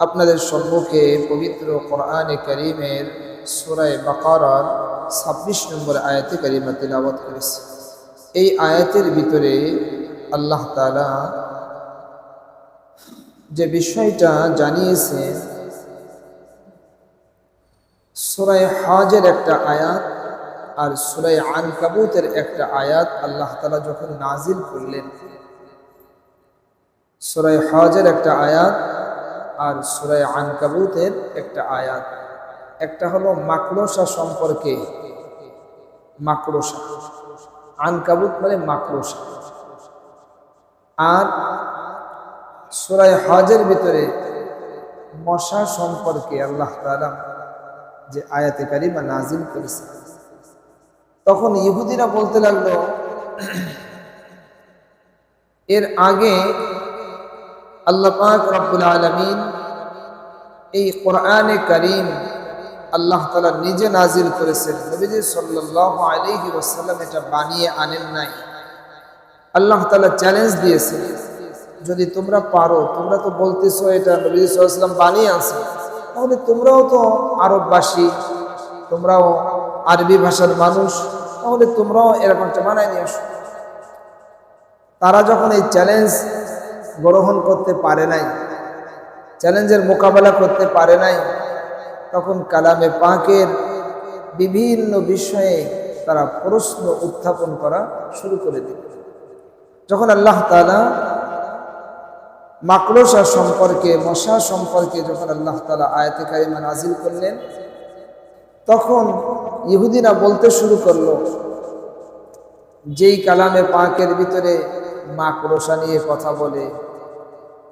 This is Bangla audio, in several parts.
আপনাদের সম্মুখে পবিত্র কোরআনে করিমের সুরায় বাকারার ছাব্বিশ নম্বর আয়াতে করিমা তিলাবত করেছে। এই আয়াতের ভিতরে আল্লাহ তালা যে বিষয়টা জানিয়েছেন সুরায় হাজের একটা আয়াত আর সুরায় আনকাবুতের একটা আয়াত আল্লাহ তালা যখন নাজিল করলেন সুরায় হজের একটা আয়াত আর সুরায় আনকাবুতের একটা আয়াত। একটা হলো মাকড়সা সম্পর্কে। মাকড়সা। আনকাবুত মানে মাকড়সা। আর সুরায় হজের ভিতরে মশা সম্পর্কে আল্লাহ তালা যে আয়াতে কারিমা নাজিল করেছে তখন ইহুদিরা বলতে লাগল, এর আগে আল্লাহ পাক রব্বুল আলমিন এই কোরআনে করিম আল্লাহ তালা নিজে নাজিল করেছেন। নবীজি সাল্লাহ আলহি ওসাল্লাম এটা বানিয়ে আনেন নাই। আল্লাহ তালা চ্যালেঞ্জ দিয়েছেন, যদি তোমরা পারো, তোমরা তো বলতেছো এটা নবীজি সাল্লাম বানিয়ে আনছে, তাহলে তোমরাও তো আরববাসী, তোমরাও আরবি ভাষার মানুষ, তাহলে তোমরাও এরকমটা বানায় নিয়ে আসো। তারা যখন এই চ্যালেঞ্জ গ্রহণ করতে পারে নাই, চ্যালেঞ্জের মোকাবেলা করতে পারে নাই, তখন কালামে পাঁকের বিভিন্ন বিষয়ে তারা প্রশ্ন উত্থাপন করা শুরু করে দিল। যখন আল্লাহ তালা মাকড়সা সম্পর্কে, মশা সম্পর্কে যখন আল্লাহ তালা আয়তে কারিমা নাজিল করলেন, তখন ইহুদিরা বলতে শুরু করল, যেই কালামে পাঁকের ভিতরে মাকড়সা নিয়ে কথা বলে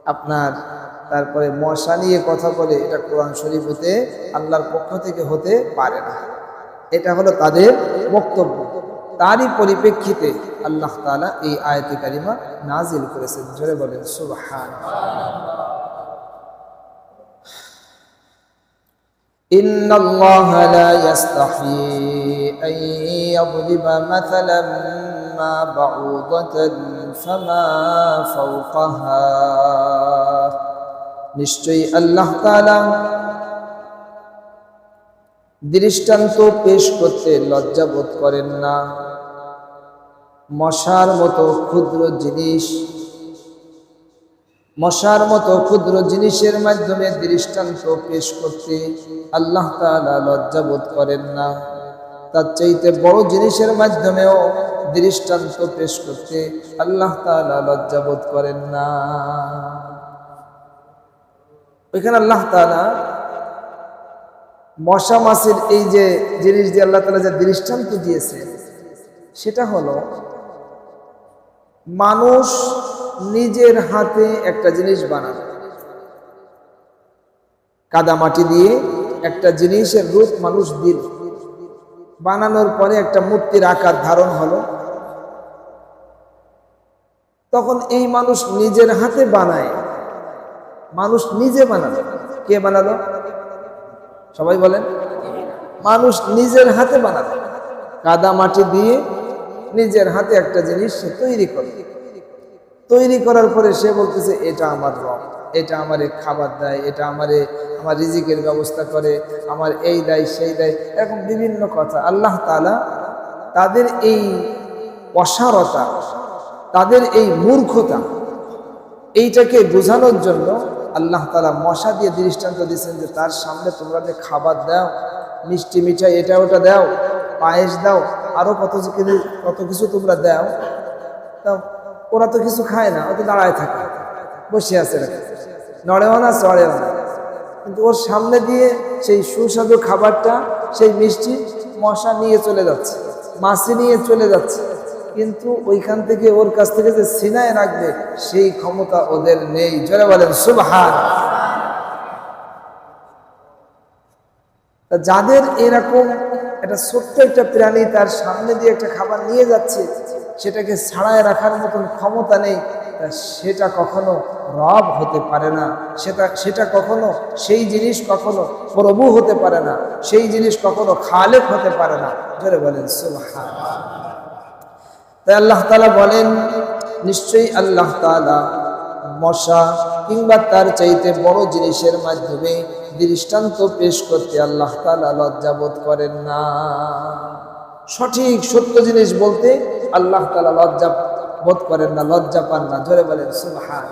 আপনার তারপরে মশা নিয়ে কথা বলে এটা কোরআন শরীফ হতে আল্লাহর পক্ষ থেকে হতে পারে না এটা হলো তাদের বক্তব্য তারই পরিপ্রেক্ষিতে আল্লাহ তালা এই আয়তি কারিমা নাজিল করেছেন জোরে বলেন সুবহান إن الله لا يستحيي أن يضرب مثلا ما بعوضة فما فوقها নিশ্চয়ই আল্লাহ তাআলা দৃষ্টান্ত পেশ করতে লজ্জা বোধ করেন না মশার মতো ক্ষুদ্র জিনিস মশার মতো ক্ষুদ্র জিনিসের মাধ্যমে দৃষ্টান্ত পেশ করতে আল্লাহ তাআলা লজ্জা বোধ করেন না তার চাইতে বড় জিনিসের মাধ্যমেও দৃষ্টান্ত পেশ করতে আল্লাহ তালা লজ্জা বোধ করেন না। ওইখানে আল্লাহ তালা মশা মাছের এই যে জিনিস দিয়ে আল্লাহ তালা যে দৃষ্টান্ত দিয়েছে, সেটা হলো মানুষ নিজের হাতে একটা জিনিস বানানো কাদা মাটি দিয়ে একটা জিনিসের রূপ মানুষ দিল। বানানোর পরে একটা মূর্তির আকার ধারণ হলো। তখন এই মানুষ নিজের হাতে বানায়। মানুষ নিজে বানালো। কে বানালো? সবাই বলেন। মানুষ নিজের হাতে বানালো। কাদা মাটি দিয়ে নিজের হাতে একটা জিনিস সে তৈরি করে তৈরি করার পরে সে বলতেছে, এটা আমার রব। এটা আমারে খাবার দেয়, এটা আমারে, আমার রিজিকের ব্যবস্থা করে, আমার এই দেয়, সেই দেয়, এরকম বিভিন্ন কথা। আল্লাহ তালা তাদের এই অসারতা, তাদের এই মূর্খতা, এইটাকে বোঝানোর জন্য আল্লাহ তালা মশা দিয়ে দৃষ্টান্ত দিয়েছেন যে, তার সামনে তোমরা যে খাবার দাও, মিষ্টি মিঠাই এটা ওটা দাও, পায়েস দাও আরও কত কত কিছু তোমরা দাও, তা ওরা তো কিছু খায় না ও তো দাঁড়ায় থাকে, বসে আছে নড়েও না, চড়েও না। কিন্তু ওর সামনে দিয়ে সেই সুস্বাদু খাবারটা, সেই মিষ্টি মশা নিয়ে চলে যাচ্ছে মাছি নিয়ে চলে যাচ্ছে। কিন্তু ওইখান থেকে ওর কাছ থেকে যে সিনায় রাখবে সেই ক্ষমতা ওদের নেই। জোরে বলেন, সুবহান। যাদের এরকম একটা ছোট্ট একটা প্রাণী তার সামনে দিয়ে একটা খাবার নিয়ে যাচ্ছে সেটাকে ছাড়ায় রাখার মতন ক্ষমতা নেই সেটা কখনো রব হতে পারে না। সেটা সেটা কখনো সেই জিনিস কখনো প্রভু হতে পারে না, সেই জিনিস কখনো খালেক হতে পারে না। জোরে বলেন সুবহান তাই আল্লাহ তালা বলেন, নিশ্চয়ই আল্লাহ তালা মশা কিংবা তার চাইতে বড় জিনিসের মাধ্যমে দৃষ্টান্ত পেশ করতে আল্লাহ তালা লজ্জাবোধ করেন না। সঠিক সত্য জিনিস বলতে আল্লাহ তালা লজ্জা বোধ করেন না, লজ্জা পান না। ধরে বলেন সুবহান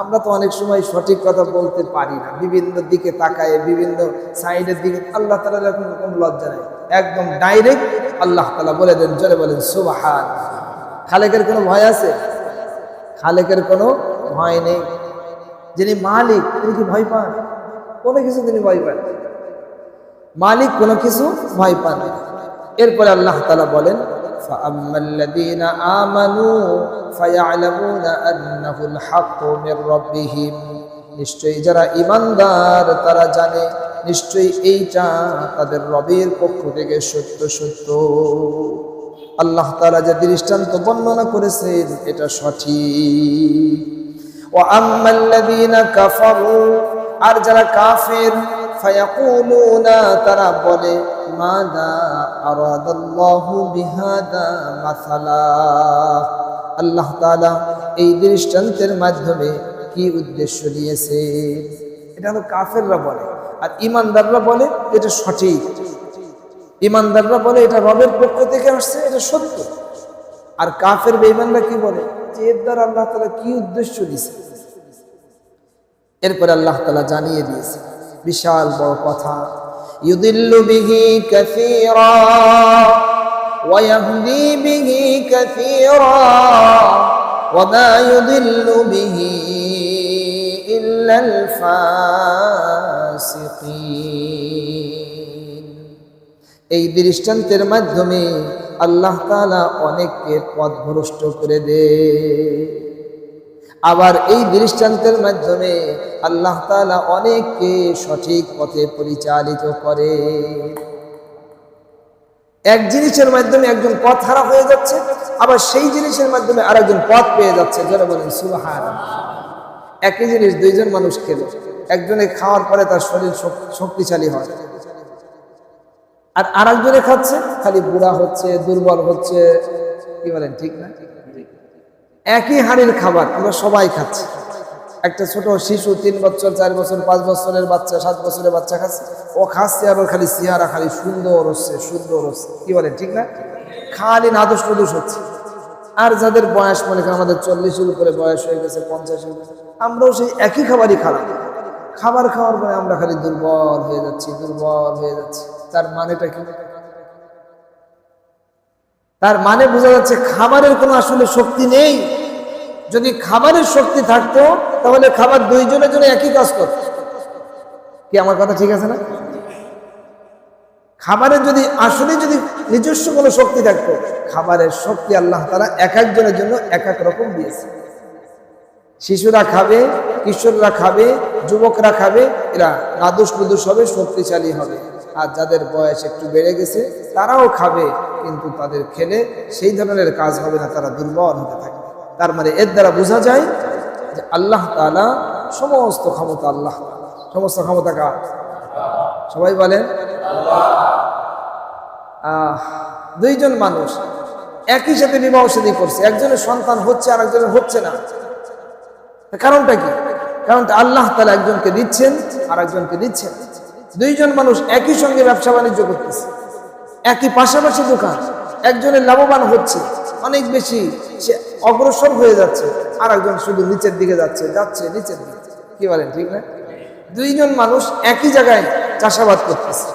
আমরা তো অনেক সময় সঠিক কথা বলতে পারি না। বিভিন্ন দিকে তাকায়, বিভিন্ন সাইডের দিকে আল্লাহ তাআলার এরকম কোনো লজ্জা নেই। একদম ডাইরেক্ট আল্লাহ তালা বলে দেন, জোরে বলেন সুবহান খালেকের কোনো ভয় আছে? খালেকের কোনো ভয় নেই। যিনি মালিক, তিনি কি ভয় পান? কোনো কিছু তিনি ভয় পান। মালিক কোনো কিছু ভয় পান। এরপরে আল্লাহ তালা বলেন নিশ্চয়ই যারা ইমানদার তারা জানে, নিশ্চয়ই এইটা তাদের রবের পক্ষ থেকে সত্য সত্য। আল্লাহ তারা যে দৃষ্টান্ত বর্ণনা করেছেন, এটা সঠিক। ও আমাল্লাদিনা কাফারু, আর যারা কাফের ফায়াকুলুনা, তারা বলে, মাদা আরাদাল্লাহু বিহাদা মাসালা। আল্লাহ তাআলা এই দৃষ্টান্তের মাধ্যমে কি উদ্দেশ্য নিয়েছে এটা হলো কাফেররা বলে, আর ইমানদাররা বলে, এটা সঠিক। ইমানদাররা বলে, এটা রবের পক্ষ থেকে আসছে, এটা সত্য। আর কাফের বেঈমানরা কি বলে, যে এর দ্বারা আল্লাহ তাআলা কি উদ্দেশ্য দিয়েছে? এরপরে আল্লাহ তাআলা জানিয়ে দিয়েছে বিশাল বড় কথা। ইউদিল্লু বিহি কাসীরা বিহি কাসীরা, ওয়া মা ইউদিল্লু বিহি ইল্লাল ফাসিকিন। এই দৃষ্টান্তের মাধ্যমে আল্লাহ তাআলা অনেককে পথভ্রষ্ট করে দেয়। আবার এই দৃষ্টান্তের মাধ্যমে আল্লাহ তাআলা অনেককে সঠিক পথে পরিচালিত করে। এক জিনিসের মাধ্যমে একজন পথ হারা হয়ে যাচ্ছে, আবার সেই জিনিসের মাধ্যমে আরেকজন পথ পেয়ে যাচ্ছে। যারা বলেন সুবহান একই জিনিস দুইজন মানুষ খেলো, একজনে খাওয়ার পরে তার শরীর শক্তিশালী হয়। আর আরেকজনে খাচ্ছে, খালি বুড়া হচ্ছে, দুর্বল হচ্ছে, কি বলেন, ঠিক না? একই হাড়ির খাবার আমরা সবাই খাচ্ছি। একটা ছোট শিশু তিন বছর, চার বছর, পাঁচ বছরের বাচ্চা, সাত বছরের বাচ্চা খাচ্ছে। ও খাচ্ছে আর ওর খালি চেহারা খালি সুন্দর হচ্ছে সুন্দর হচ্ছে। কি বলেন ঠিক না? খালি নাদুস নদুস হচ্ছে। আর যাদের বয়স, মনে করেন আমাদের চল্লিশের উপরে বয়স হয়ে গেছে, পঞ্চাশের আমরাও সেই একই খাবারই খালাম। খাবার খাওয়ার পরে আমরা খালি দুর্বল হয়ে যাচ্ছি, দুর্বল হয়ে যাচ্ছি। তার মানেটা কি? তার মানে বোঝা যাচ্ছে খাবারের কোনো আসলে শক্তি নেই। যদি খাবারের শক্তি থাকতো, তাহলে খাবার দুইজনের জন্য একই কাজ করত। কি আমার কথা ঠিক আছে না? খাবারের যদি আসলে যদি নিজস্ব কোনো শক্তি থাকতো, খাবারের শক্তি আল্লাহ তারা এক একজনের জন্য এক এক রকম দিয়েছে। শিশুরা খাবে, কিশোররা খাবে, যুবকরা খাবে, এরা নাদুস নুদুস হবে, শক্তিশালী হবে। আর যাদের বয়স একটু বেড়ে গেছে, তারাও খাবে, কিন্তু তাদের খেলে সেই ধরনের কাজ হবে না, তারা দুর্বল হতে থাকবে তার মানে এর দ্বারা বোঝা যায় যে আল্লাহ তাআলা সমস্ত ক্ষমতা আল্লাহ। সমস্ত ক্ষমতা কার? সবাই বলেন দুইজন মানুষ একই সাথে বিবাহ করছে, একজনের সন্তান হচ্ছে আর একজনের হচ্ছে না। কারণটা কি? কারণটা আল্লাহ তালা একজনকে দিচ্ছেন আর একজনকে দিচ্ছেন। দুইজন মানুষ একই সঙ্গে ব্যবসা বাণিজ্য করতেছে, একই পাশাপাশি দোকান, একজনের লাভবান হচ্ছে, অনেক বেশি সে অগ্রসর হয়ে যাচ্ছে। আর একজন শুধু নিচের দিকে যাচ্ছে যাচ্ছে নিচের দিকে। কি বলেন, ঠিক না? দুইজন মানুষ একই জায়গায় চাষাবাদ করতেছে।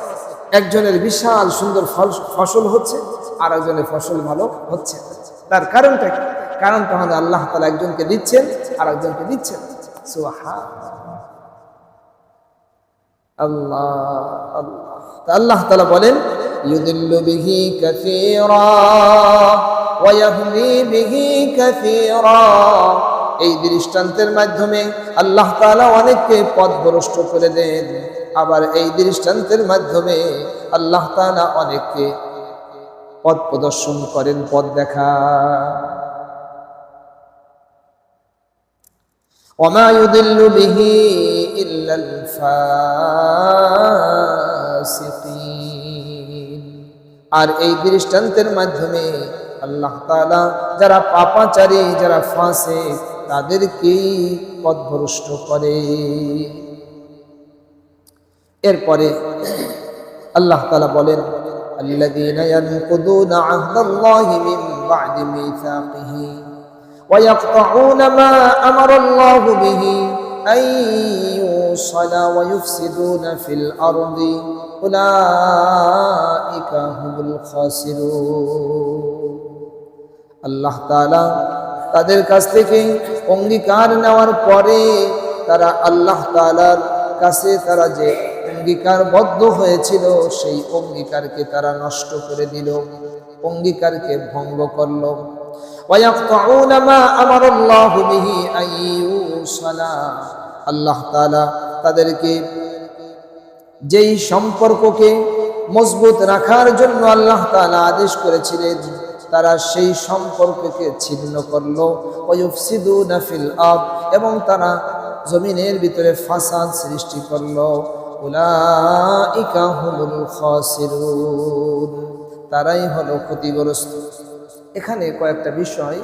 একজনের বিশাল সুন্দর ফসল হচ্ছে আর একজনের ফসল ভালো হচ্ছে তার কারণটা কি? কারণ তাহলে আল্লাহ তালা একজনকে দিচ্ছেন আর একজনকে দিচ্ছেন সুবহান আল্লাহ তালা বলেন এই দৃষ্টান্তের মাধ্যমে আল্লাহ তাআলা অনেককে পথভ্রষ্ট করে দেন। আবার এই দৃষ্টান্তের মাধ্যমে আল্লাহ তাআলা অনেককে পথ প্রদর্শন করেন, পথ দেখা وما يضل به إلا الفاسقين আর এই দৃষ্টান্তের মাধ্যমে আল্লাহ তাআলা যারা পাপাচারী যারা ফাঁসে তাদেরকেই পথভ্রষ্ট করে এরপরে আল্লাহ তাআলা বলেন الذين ينقضون عهد الله من بعد ميثاقه ويقطعون ما أمر الله به أن يوصل ويفسدون في الأرض أولئك هم الخاسرون আল্লাহ তাআলা তাদের কাছ থেকে অঙ্গীকার নেওয়ার পরে তারা আল্লাহ তাআলার কাছে তারা যে অঙ্গীকারবদ্ধ হয়েছিল সেই অঙ্গীকারকে তারা নষ্ট করে দিল অঙ্গীকারকে ভঙ্গ করলো ويقطعون ما أمر الله به أن يوصل আল্লাহ তাআলা তাদেরকে যেই সম্পর্ককে মজবুত রাখার জন্য আল্লাহ তাআলা আদেশ করেছিলেন তারা সেই সম্পর্ককে ছিন্ন করলো ওয়ুফসিদুনা ফিল আব এবং তারা জমিনের ভিতরে ফাসাদ সৃষ্টি করলো উলাইকা হুমুল খাসিরুন তারাই হলো ক্ষতিগ্রস্ত এখানে কয়েকটা বিষয়।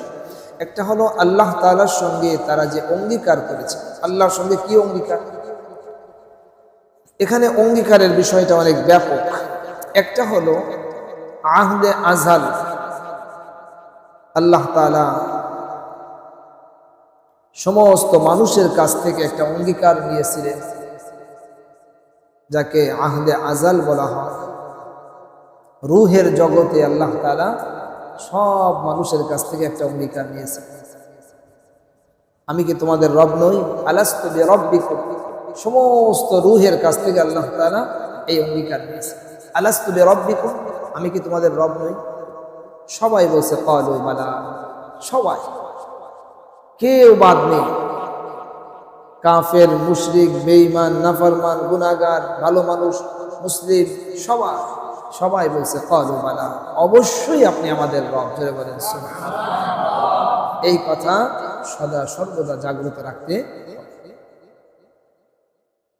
একটা হলো আল্লাহ তাআলার সঙ্গে তারা যে অঙ্গীকার করেছে। আল্লাহর সঙ্গে কি অঙ্গীকার? এখানে অঙ্গীকারের বিষয়টা অনেক ব্যাপক। একটা হলো আহদে আজহাল। আল্লাহ তাআলা সমস্ত মানুষের কাছ থেকে একটা অঙ্গীকার নিয়েছিলেন, যাকে আহদে আজাল বলা হয়। রুহের জগতে আল্লাহ তাআলা সব মানুষের কাছ থেকে একটা অঙ্গীকার নিয়েছে। আমি কি তোমাদের রব নই? আলাস্তবে রব্বিকুম সমস্ত রুহের কাছ থেকে আল্লাহ তাআলা এই অঙ্গীকার নিয়েছে। আলাস্তবে রব্বিকুম আমি কি তোমাদের রব নই? সবাই বলছে, কলু সবাই। কেউ বাদ নেই। কাফের, মুশরিক, বেঈমান, নাফরমান গুনাগার ভালো মানুষ, মুসলিম, সবাই। সবাই বলছে, কলু বালা, অবশ্যই আপনি আমাদের রব। ধরে বলেন এই কথা সদা সর্বদা জাগ্রত রাখতে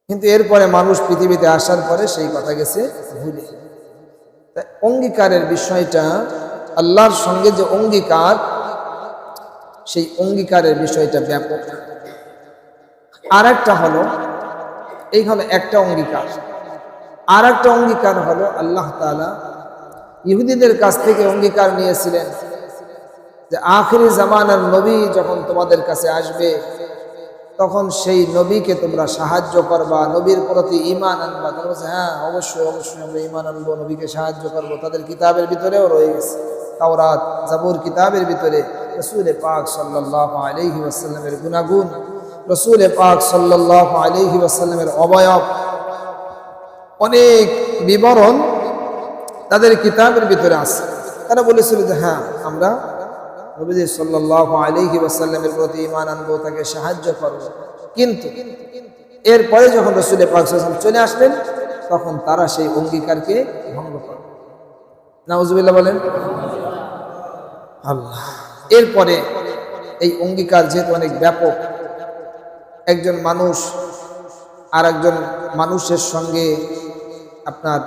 কিন্তু এরপরে মানুষ পৃথিবীতে আসার পরে সেই কথা গেছে ভুলে। অঙ্গীকারের বিষয়টা, আল্লাহর সঙ্গে যে অঙ্গীকার, সেই অঙ্গীকারের বিষয়টা ব্যাপক। আর একটা হলো, এই হলো একটা অঙ্গীকার। আর একটা অঙ্গীকার হলো আল্লাহ তাআলা ইহুদিদের কাছ থেকে অঙ্গীকার নিয়েছিলেন যে আখেরি জামানার নবী যখন তোমাদের কাছে আসবে, তখন সেই নবীকে তোমরা সাহায্য করবা, নবীর প্রতি ইমান আনবা। তারা বলছে হ্যাঁ অবশ্যই অবশ্যই আমরা ইমান আনব, নবীকে সাহায্য করব। তাদের কিতাবের ভিতরেও রয়ে গেছে। তাওরাত, জাবুর কিতাবের ভিতরে রসুলে পাক সাল্লাহ আলহি ওয়াসাল্লামের গুনাগুন রসুলে পাক সাল্লাহ আলহি ওয়াসাল্লামের অবয়ব অনেক বিবরণ তাদের কিতাবের ভিতরে আছে। তারা বলেছিল যে হ্যাঁ আমরা নবীজি সাল্লাহ আলহি ওয়াসাল্লামের প্রতি ইমান আনব, তাকে সাহায্য করব। কিন্তু এরপরে যখন রসুল পাক সাল্লাম চলে আসলেন, তখন তারা সেই অঙ্গীকারকে ভঙ্গ করে। নাউজুবিল্লাহ বলেন, আল্লাহ। এরপরে এই অঙ্গীকার যেহেতু অনেক ব্যাপক, একজন মানুষ আর একজন মানুষের সঙ্গে আপনার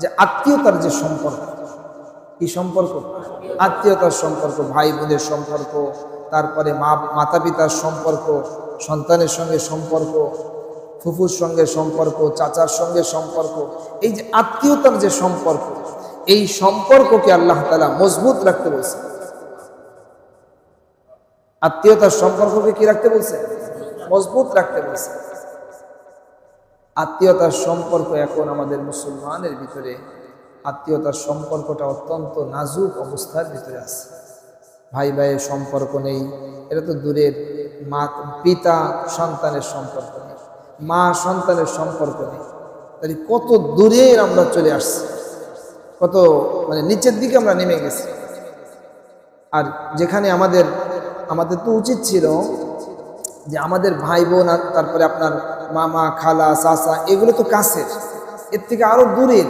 যে আত্মীয়তার যে সম্পর্ক, কি সম্পর্ক? আত্মীয়তার সম্পর্ক ভাই বোনের সম্পর্ক, তারপরে মা মাতা পিতার সম্পর্ক, সন্তানের সঙ্গে সম্পর্ক, ফুফুর সঙ্গে সম্পর্ক, চাচার সঙ্গে সম্পর্ক, এই যে আত্মীয়তার যে সম্পর্ক, এই সম্পর্ককে আল্লাহ তালা মজবুত রাখতে বলছে। আত্মীয়তার সম্পর্ককে কি রাখতে বলছে? মজবুত রাখতে বলছে। আত্মীয়তার সম্পর্ক এখন আমাদের মুসলমানের ভিতরে, আত্মীয়তার সম্পর্কটা অত্যন্ত নাজুক অবস্থার ভিতরে আছে। ভাই ভাইয়ের সম্পর্ক নেই, এটা তো দূরের মা, পিতা সন্তানের সম্পর্ক নেই, মা সন্তানের সম্পর্ক নেই। তাহলে কত দূরে আমরা চলে আসছি, কত মানে নিচের দিকে আমরা নেমে গেছি। আর যেখানে আমাদের আমাদের তো উচিত ছিল যে আমাদের ভাই বোন তারপরে আপনার মামা, খালা, চাচা, এগুলো তো কাছের। এর থেকে আরও দূরের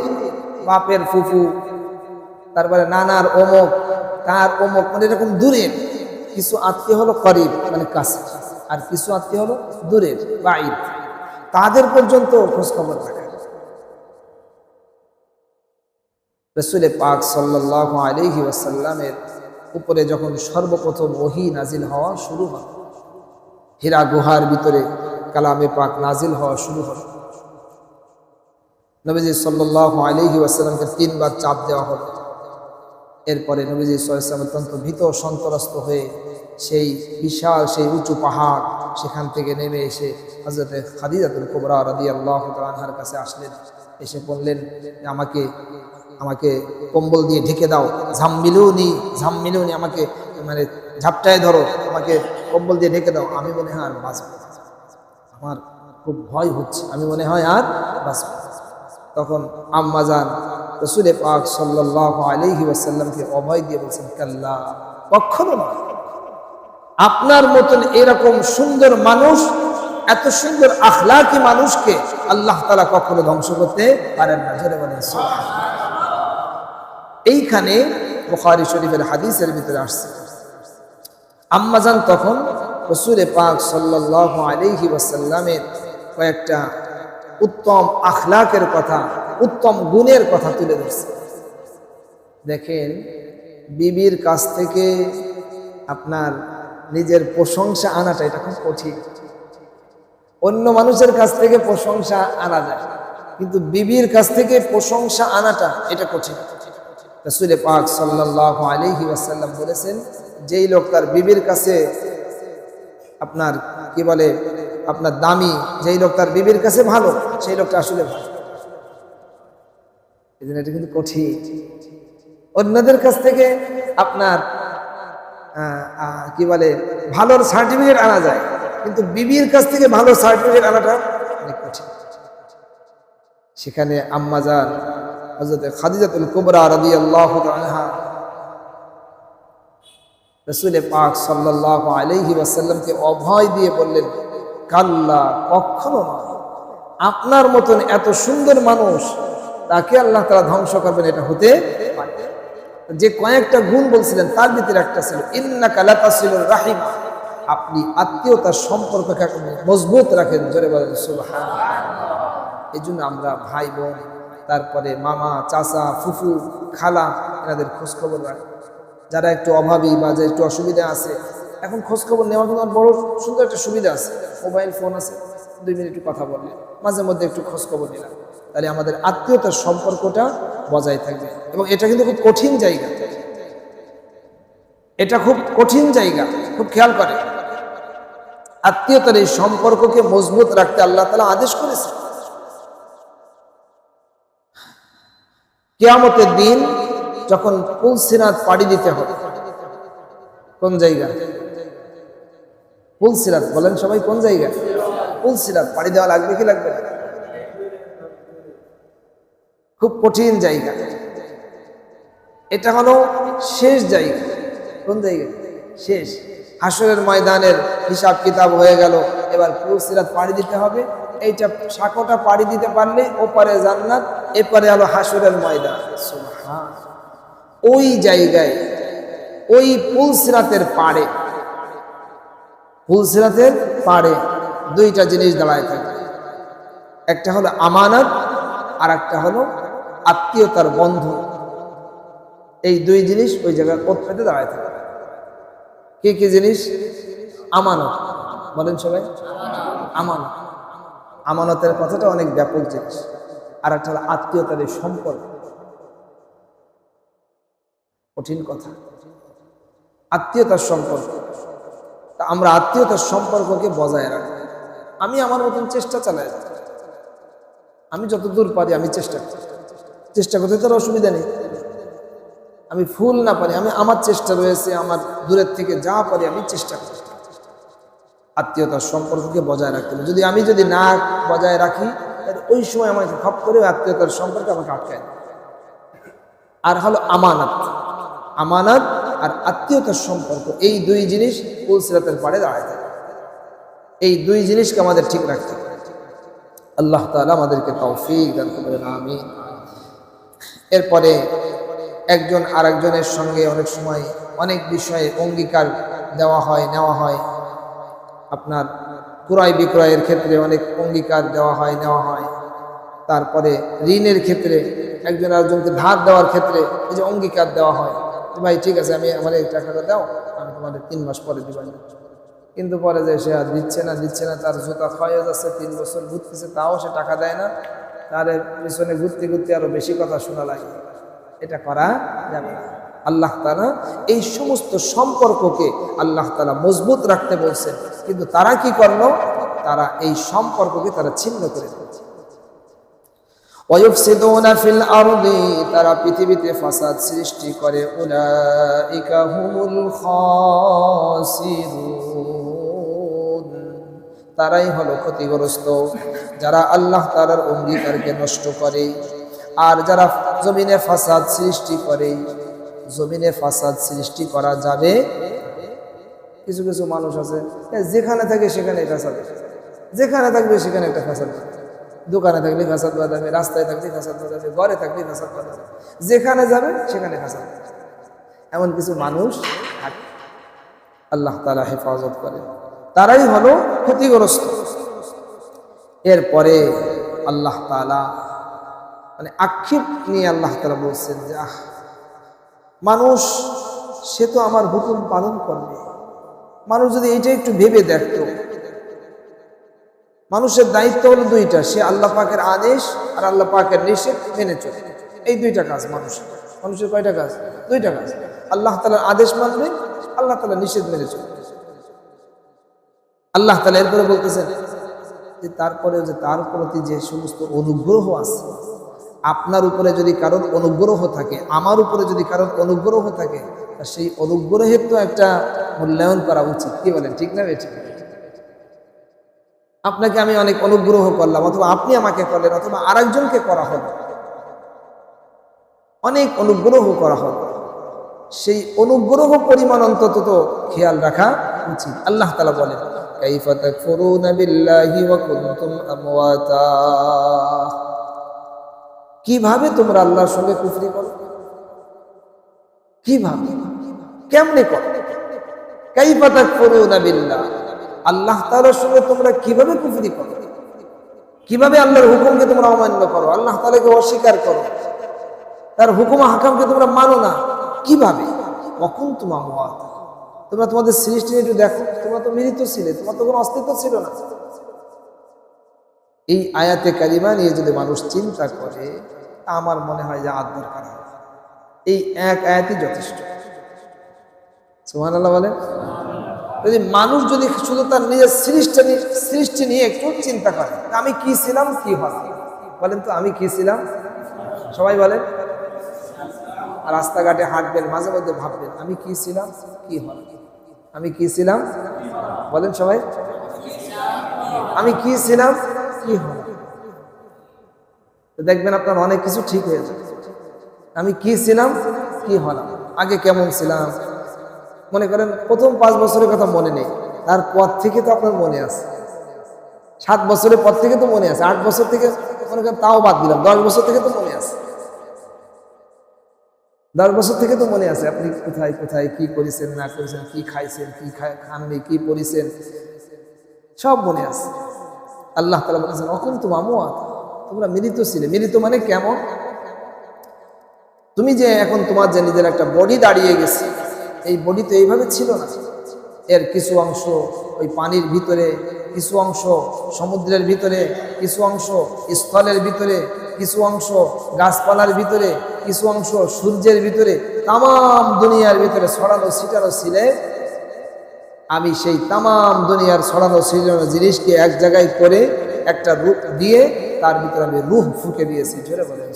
বাপের ফুফু, তারপরে নানার অমক, তার অমক মানে এরকম দূরের কিছু আত্মীয় হলো করিব মানে কাছে আর কিছু আত্মীয় হলো দূরের বাইর তাদের পর্যন্ত খোঁজ খবর রাখা। রসুল পাক সাল্লাহ আলহি ওয়াসাল্লামের উপরে যখন সর্বপ্রথম ওহি নাজিল হওয়া শুরু হয়, হীরা গুহার ভিতরে কালামে পাক নাজিল হওয়া শুরু হয় নবীজি সাল্লাহ আলহি ওয়াসাল্লামকে তিনবার চাপ দেওয়া হলো এরপরে নবীজি সাল্লাম অত্যন্ত ভীত সন্তরস্ত হয়ে সেই বিশাল, সেই উঁচু পাহাড় সেখান থেকে নেমে এসে হজরত খাদিজাতুল কুবরা রাদি আল্লাহ আনহার কাছে আসলেন। এসে বললেন, আমাকে আমাকে কম্বল দিয়ে ঢেকে দাও। ঝাম্মিলুনি ঝাম্মিলুনি আমাকে মানে ঝাপটায় ধরো, আমাকে কম্বল দিয়ে ঢেকে দাও। আমি মনে হয় আর বাঁচব। আমার খুব ভয় হচ্ছে। আমি মনে হয় আর বাঁচব তখন আম্মা যান, রসুলে পাক সাল্লাহ আলহি ওয়াসাল্লামকে অভয় দিয়ে বলছেন, কাল্লা, কখনো না। আপনার মতন এরকম সুন্দর মানুষ, এত সুন্দর আখলাকি মানুষকে আল্লাহ তালা কখনো ধ্বংস করতে পারেন না। ধরে বলেন এইখানে বুখারী শরীফের হাদিসের ভিতরে আসছে। আম্মাজান তখন রসুলে পাক সাল্লাহ আলহি ওয়াসাল্লামের কয়েকটা উত্তম আখলাকের কথা, উত্তম গুণের কথা তুলে ধরছে। দেখেন, বিবির কাছ থেকে আপনার নিজের প্রশংসা আনাটা এটা খুব কঠিন। অন্য মানুষের কাছ থেকে প্রশংসা আনা যায়, কিন্তু বিবির কাছ থেকে প্রশংসা আনাটা এটা কঠিন। রসুল পাক সাল্লাহ আলহি ওয়াসাল্লাম বলেছেন, যেই লোক তার বিবির কাছে আপনার, কি বলে, আপনার দামি, যেই লোক তার বিবির কাছে ভালো, সেই লোকটা আসলে ভালো। এটা কিন্তু কঠিন। অন্যদের কাছ থেকে আপনার কি বলে, ভালোর সার্টিফিকেট আনা যায়। কিন্তু বিবির কাছ থেকে ভালো সার্টিফিকেট আনাটা অনেক কঠিন। সেখানে আম্মাজান হজরত খাদিজাতুল কুবরা রাদি আল্লাহ রসুল পাক সাল্লাহ আলহি ওয়াসাল্লামকে অভয় দিয়ে বললেন, কাল্লা, কখনো না। আপনার মতন এত সুন্দর মানুষ, তাকে আল্লাহ তারা ধ্বংস করবেন, এটা হতে যে কয়েকটা গুণ বলছিলেন, তার ভিতরে একটা ছিল ইন্না কালাতা ছিল রাহিম। আপনি আত্মীয়তার সম্পর্ককে মজবুত রাখেন, জোরে বলেন এই জন্য আমরা ভাই বোন, তারপরে মামা, চাচা, ফুফু, খালা, এনাদের খোঁজখবর রাখি। যারা একটু অভাবী বা যে একটু অসুবিধা আছে, এখন খোঁজখবর নেওয়ার জন্য বড় সুন্দর একটা সুবিধা আছে। মোবাইল ফোন আছে, দুই মিনিট একটু কথা বললে মাঝে মধ্যে একটু খোঁজখবর নিলাম। তাহলে আমাদের আত্মীয়তার সম্পর্কটা বজায় থাকবে এবং এটা কিন্তু খুব কঠিন জায়গা। এটা খুব কঠিন জায়গা, খুব খেয়াল করে। আত্মীয়তার এই সম্পর্ককে মজবুত রাখতে আল্লাহ তালা আদেশ করেছে কেয়ামতের দিন যখন পুলসিরাত পাড়ি দিতে হবে, কোন জায়গা? পুলসিরাত বলেন সবাই কোন জায়গা? পুলসিরাত পাড়ি দেওয়া লাগবে কি লাগবে খুব কঠিন জায়গা। এটা হলো শেষ জায়গা। কোন জায়গা? শেষ। হাসরের ময়দানের হিসাব কিতাব হয়ে গেল। এবার পুলসিরাত পাড়ি দিতে হবে। এইটা সাঁকোটা পাড়ি দিতে পারলে ওপারে জান্নাত, এপারে হলো হাসরের ময়দান। ওই জায়গায়, ওই পুলসিরাতের পাড়ে পুলসিরাতের পাড়ে দুইটা জিনিস দাঁড়ায় থাকে। একটা হলো আমানত আর একটা হলো আত্মীয়তার বন্ধন। এই দুই জিনিস ওই জায়গায় কোথাতে দাঁড়ায় থাকে। কি কি জিনিস? আমানত। বলেন সবাই। আমানত। আমানতের কথাটা অনেক ব্যাপক জিনিস। আর একটা হলো আত্মীয়তার সম্পর্ক। কঠিন কথা। আত্মীয়তার সম্পর্ক। তা আমরা আত্মীয়তার সম্পর্ককে বজায় রাখি আমি আমার মতন চেষ্টা চালাই। আমি যত দূর পারি আমি চেষ্টা করি। চেষ্টা করতে তার অসুবিধা নেই। আমি ফুল না পারি, আমি আমার চেষ্টা রয়েছে, আমার দূরের থেকে যা পারি আমি চেষ্টা করি। আত্মীয়তার সম্পর্ককে বজায় রাখতে হবে। যদি আমি যদি না বজায় রাখি, তাহলে ওই সময় আমাকে খপ করে আত্মীয়তার সম্পর্কে আমাকে আটকায়। আর হলো আমানত। আমানত আর আত্মীয়তার সম্পর্ক, এই দুই জিনিস পুলসিরাতের পাড়ে দাঁড়ায় থাকে। এই দুই জিনিসকে আমাদের ঠিক রাখতে হবে। আল্লাহ তাআলা আমাদেরকে তৌফিক দান করবেন, আমিন। এরপরে একজন আরেকজনের সঙ্গে অনেক সময় অনেক বিষয়ে অঙ্গীকার দেওয়া হয়, নেওয়া হয়। আপনার ক্রয় বিক্রয়ের ক্ষেত্রে অনেক অঙ্গীকার দেওয়া হয়, নেওয়া হয়। তারপরে ঋণের ক্ষেত্রে একজন আরেকজনকে ধার দেওয়ার ক্ষেত্রে এই যে অঙ্গীকার দেওয়া হয় ভাই, ঠিক আছে, আমি আমার এই টাকাটা দাও, আমি তোমাদের তিন মাস পরে দিবাই। কিন্তু পরে যে সে দিচ্ছে না দিচ্ছে না, তার জুতা ক্ষয় হয়ে যাচ্ছে তিন বছর ঘুরতেছে, তাও সে টাকা দেয় না। তার পিছনে ঘুরতে ঘুরতে আরও বেশি কথা শোনা লাগে। এটা করা যাবে না। আল্লাহ তালা এই সমস্ত সম্পর্ককে আল্লাহ তালা মজবুত রাখতে বলছেন। কিন্তু তারা কি করল? তারা এই সম্পর্ককে তারা ছিন্ন করে দিয়েছে। ওয়ুফসিদুনা ফিল আরদি তারা পৃথিবীতে ফাসাদ সৃষ্টি করে। উলাইকা হুমুল খাসিরুন। তারাই হলো ক্ষতিগ্রস্ত। যারা আল্লাহ তাআলার অঙ্গীকারকে নষ্ট করে, আর যারা জমিনে ফাসাদ সৃষ্টি করে, জমিনে ফাসাদ সৃষ্টি করা যাবে। কিছু কিছু মানুষ আছে যেখানে থাকে সেখানে ফ্যাসাদ যেখানে থাকবে সেখানে একটা ফ্যাসাদ দোকানে থাকলে ফ্যাসাদ বাঁধাবে রাস্তায় থাকলে ফ্যাসাদ বাঁধাবে ঘরে থাকলে ফ্যাসাদ বাঁধাবে যেখানে যাবে সেখানে ফ্যাসাদ এমন কিছু মানুষ থাকে, আল্লাহ তালা হেফাজত করে। তারাই হলো ক্ষতিগ্রস্ত। এরপরে আল্লাহ তালা মানে আক্ষেপ নিয়ে আল্লাহ তালা বলছেন যে, আহ, মানুষ, সে তো আমার হুকুম পালন করবে। মানুষ যদি এইটা একটু ভেবে দেখতো মানুষের দায়িত্ব হলো দুইটা, সে আল্লাহ পাকের আদেশ আর আল্লাহ পাকের নিষেধ মেনে চলে এই দুইটা কাজ মানুষের মানুষের কয়টা কাজ? দুইটা কাজ। আল্লাহ তালার আদেশ মানবে, আল্লাহ তালা নিষেধ মেনে চলবে। আল্লাহ তালা এরপরে বলতেছেন যে তারপরে যে তার প্রতি যে সমস্ত অনুগ্রহ আছে, আপনার উপরে যদি কারোর অনুগ্রহ থাকে, আমার উপরে যদি কারোর অনুগ্রহ থাকে সেই অনুগ্রহের তো একটা মূল্যায়ন করা উচিত। কি বলেন, ঠিক না ঠিক? আপনাকে আমি অনেক অনুগ্রহ করলাম, অথবা আপনি আমাকে করলেন, অথবা আরেকজনকে করা হল অনেক অনুগ্রহ করা হল সেই অনুগ্রহ পরিমাণ অন্তত তো খেয়াল রাখা উচিত। আল্লাহ তালা বলেন কীভাবে তোমরা আল্লাহর সঙ্গে কুফরি বল কীভাবে? কেমনে করো? কাইফাতাক ফরুন বিল্লাহ। আল্লাহ তাআলার সঙ্গে তোমরা কীভাবে কুফরি করো? কীভাবে আল্লাহর হুকুমকে তোমরা অমান্য করো? আল্লাহ তাআলাকে অস্বীকার করো? তার হুকুম হাকামকে তোমরা মানো না। কীভাবে? কখন তোমা মহাত তোমরা তোমাদের সৃষ্টি একটু দেখো। তোমরা তো মৃত ছিলে, তোমার তো কোনো অস্তিত্ব ছিল না। এই আয়াতে কালিমা নিয়ে যদি মানুষ চিন্তা করে আমার মনে হয় যে আর দরকার হবে এই এক আয়াতই যথেষ্ট। সুহান আল্লাহ বলেন? যদি মানুষ যদি শুধু তার নিজের সৃষ্টি সৃষ্টি নিয়ে একটু চিন্তা করে আমি কি ছিলাম, কি হবে? বলেন তো, আমি কি ছিলাম? সবাই বলেন। রাস্তাঘাটে হাঁটবেন, মাঝে মধ্যে ভাববেন, আমি কি ছিলাম, কি হবে? আমি কি ছিলাম? বলেন সবাই। আমি কি ছিলাম, কি হবে? দেখবেন আপনার অনেক কিছু ঠিক হয়ে যাবে। আমি কি ছিলাম, কি হলাম? আগে কেমন ছিলাম? মনে করেন প্রথম পাঁচ বছরের কথা মনে নেই, তারপর থেকে তো আপনার মনে আছে। সাত বছরের পর থেকে তো মনে আছে, আট বছর থেকে মনে করেন তাও বাদ দিলাম, দশ বছর থেকে তো মনে আছে। দশ বছর থেকে তো মনে আছে, আপনি কোথায় কোথায়, কি করেছেন, না করেছেন, কি খাইছেন, কি খাননি, কি পড়েছেন, সব মনে আছে। আল্লাহ তালা বলেছেন অকুন তো মামুয়াত তোমরা মিলিত ছিলে। মিলিত মানে কেমন? তুমি যে এখন তোমার যে নিজের একটা বডি দাঁড়িয়ে গেছে এই বডি তো এইভাবে ছিল না। এর কিছু অংশ ওই পানির ভিতরে, কিছু অংশ সমুদ্রের ভিতরে, কিছু অংশ স্থলের ভিতরে, কিছু অংশ গাছপালার ভিতরে, কিছু অংশ সূর্যের ভিতরে তাম দুনিয়ার ভিতরে ছড়ানো, ছিটানো ছিলে। আমি সেই তাম দুনিয়ার ছড়ানো, ছিটানো জিনিসকে এক জায়গায় করে একটা রূপ দিয়ে তার ভিতরে আমি রুহ ফুকে দিয়েছি। জোরে বলেন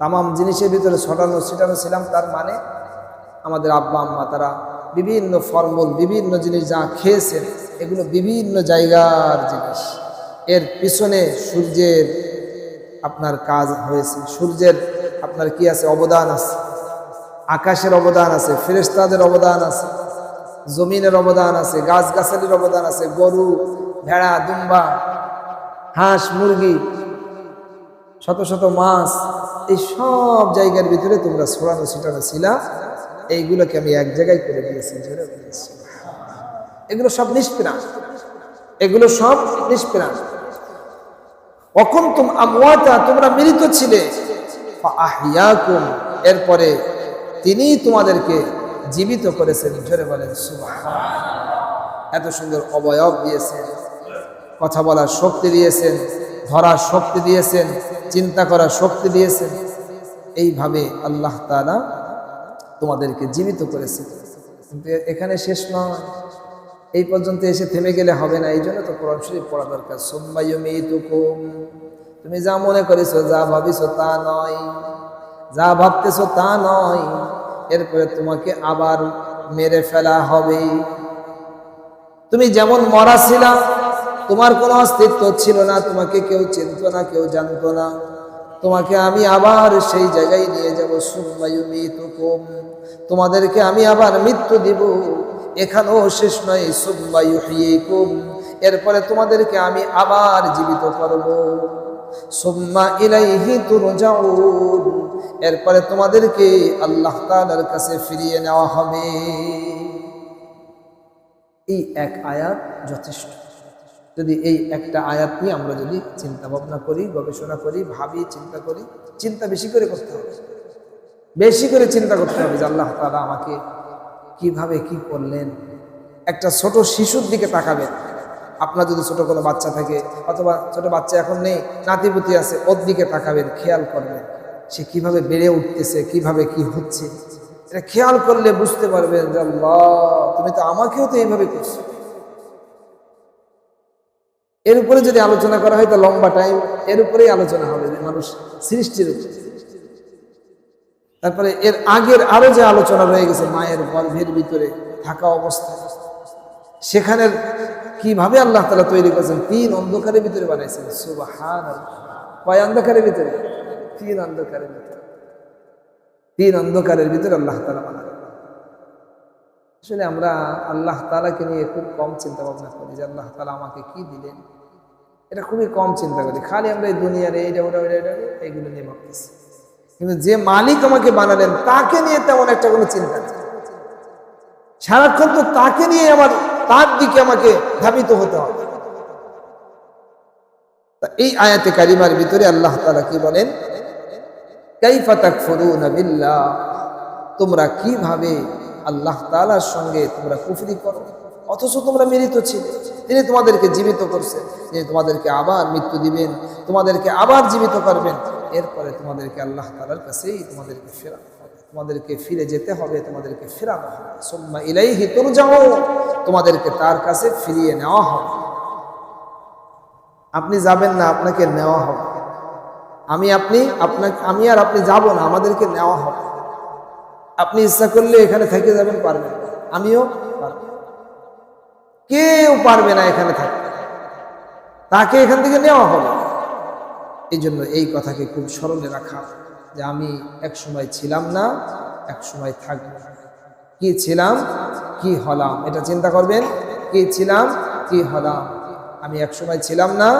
তাম জিনিসের ভিতরে ছটানো, ছিটানো ছিলাম। তার মানে আমাদের আব্বা, আম্মা তারা বিভিন্ন ফলমূল, বিভিন্ন জিনিস যা খেয়েছেন, এগুলো বিভিন্ন জায়গার জিনিস। এর পিছনে সূর্যের আপনার কাজ হয়েছে। সূর্যের আপনার কি আছে? অবদান আছে। আকাশের অবদান আছে ফেরেস্তাদের অবদান আছে, জমিনের অবদান আছে গাছ গাছালির অবদান আছে, গরু, ভেড়া, দুম্বা, হাঁস, মুরগি, শত শত মাছ এই সব জায়গার ভিতরে তোমরা ছড়ানো ছিটানো ছিলা, এইগুলোকে আমি এক জায়গায় করে দিয়েছি। এগুলো সব নিষ্প্রাণ এগুলো সব নিষ্প্রাণ অখন তুম তোমরা মৃত ছিলে। এরপরে তিনি তোমাদেরকে জীবিত করেছেন। জোরে বলেন এত সুন্দর অবয়ব দিয়েছেন, কথা বলার শক্তি দিয়েছেন। ধরার শক্তি দিয়েছেন, চিন্তা করার শক্তি দিয়েছেন। এইভাবে আল্লাহ তাআলা তোমাদেরকে জীবিত করেছে। কিন্তু এখানে শেষ নয়। এই পর্যন্ত এসে থেমে গেলে হবে না। এই জন্য তো কোরআন শরীফ পড়া দরকার। সোম্মাইয়ুমিতুকুম তুমি যা মনে করেছ, যা ভাবিছো তা নয়। যা ভাবতেছো তা নয়। এরপরে তোমাকে আবার মেরে ফেলা হবে। তুমি যেমন মরা ছিলা তোমার কোনো অস্তিত্ব ছিল না, তোমাকে কেউ চিনত না, কেউ জানত না। তোমাকে আমি আবার সেই জায়গায় নিয়ে যাব। সুম্মায়ুমিতুকুম। তোমাদেরকে আমি আবার মৃত্যু দিব। এখানেও শেষ নয়। সুম্মায়ুহিকুম। এরপরে তোমাদেরকে আমি আবার জীবিত করব। সুম্মা ইলাইহি তুরজাউন। এরপরে তোমাদেরকে আল্লাহ তাআলার কাছে ফিরিয়ে নেওয়া হবে। এই এক আয়াত যথেষ্ট। যদি এই একটা আয়াত নিয়ে আমরা যদি চিন্তা ভাবনা করি, গবেষণা করি, ভাবি, চিন্তা করি, চিন্তা বেশি করে করতে হবে। বেশি করে চিন্তা করতে হবে যে আল্লাহ তালা আমাকে কীভাবে কি করলেন। একটা ছোট শিশুর দিকে তাকাবেন। আপনার যদি ছোট কোনো বাচ্চা থাকে অথবা ছোট বাচ্চা এখন নেই, নাতিপুতি আছে, ওর দিকে তাকাবেন, খেয়াল করবেন। সে কীভাবে বেড়ে উঠতেছে, কীভাবে কি হচ্ছে। এটা খেয়াল করলে বুঝতে পারবেন যে আল্লাহ, তুমি তো আমাকেও তো এইভাবে করছ। এর উপরে যদি আলোচনা করা হয়, তো লম্বা টাইম এর উপরেই আলোচনা হবে যে মানুষ সৃষ্টির উপরে। তারপরে এর আগের আরও যে আলোচনা রয়ে গেছে, মায়ের গর্ভের ভিতরে থাকা অবস্থায়, সেখানের কীভাবে আল্লাহ তালা তৈরি করেছেন, তিন অন্ধকারের ভিতরে বানাইছেন সুবাহান কয় অন্ধকারের ভিতরে? তিন অন্ধকারের ভিতরে। তিন অন্ধকারের ভিতরে আল্লাহ তালা বানাবেন আসলে আমরা আল্লাহ তালাকে নিয়ে খুব কম চিন্তা ভাবনা করি যে আল্লাহ তালা আমাকে কি দিলেন এটা খুবই কম চিন্তা করি। খালি আমরা এই দুনিয়ার এইটা ওটা ওটা এটা এইগুলো নিয়ে ভাবতেছি। কিন্তু যে মালিক আমাকে বানালেন, তাকে নিয়ে তেমন একটা কোনো চিন্তা নেই। সারাক্ষণ তো তাকে নিয়ে আমার, তার দিকে আমাকে ধাবিত হতে হবে। এই আয়াতে কারিমার ভিতরে আল্লাহ তালা কি বলেন? তোমরা কীভাবে আল্লাহ তালার সঙ্গে তোমরা কুফরি করো? অথচ তোমরা মিলিত ছিলে। তিনি তোমাদেরকে জীবিত করছেন তিনি তোমাদেরকে আবার মৃত্যু দিবেন, তোমাদেরকে আবার জীবিত করবেন। এরপরে তোমাদেরকে আল্লাহ তাআলার কাছেই তোমাদেরকে হবে। তোমাদেরকে ফিরে যেতে হবে, তোমাদেরকে ফেরানো হবে। সুম্মা ইলাইহি তুরজাউ তোমাদেরকে তার কাছে ফিরিয়ে নেওয়া হবে। আপনি যাবেন না, আপনাকে নেওয়া হবে। আমি আপনি, আপনাকে, আমি আর আপনি যাব না, আমাদেরকে নেওয়া হবে। আপনি ইচ্ছা করলে এখানে থেকে যাবেন, পারবেন আমিও পারব কেউ পারবে না এখানে থাকতে। তাকে এখান থেকে নেওয়া হবে এই জন্য এই কথাকে খুব স্মরণে রাখা যে আমি এক সময় ছিলাম না, এক সময় থাকব কি ছিলাম, কি হলাম, এটা চিন্তা করবেন। কি ছিলাম, কি হলাম। আমি এক সময় ছিলাম না,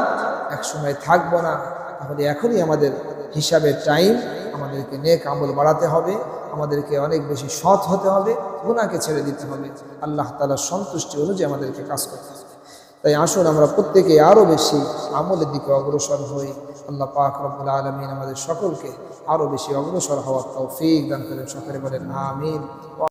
এক সময় থাকব না। তাহলে এখনই আমাদের হিসাবের টাইম আমাদেরকে নেক আমল বাড়াতে হবে, আমাদেরকে অনেক বেশি সৎ হতে হবে গুণাকে ছেড়ে দিতে হবে। আল্লাহ তালার সন্তুষ্টি অনুযায়ী আমাদেরকে কাজ করতে হবে। তাই আসুন আমরা প্রত্যেকে আরও বেশি আমলের দিকে অগ্রসর হই। আল্লাহ পাক রব্বুল আলমিন আমাদের সকলকে আরও বেশি অগ্রসর হওয়ার তৌফিক দান করেন, সকলে বলেন আমিন।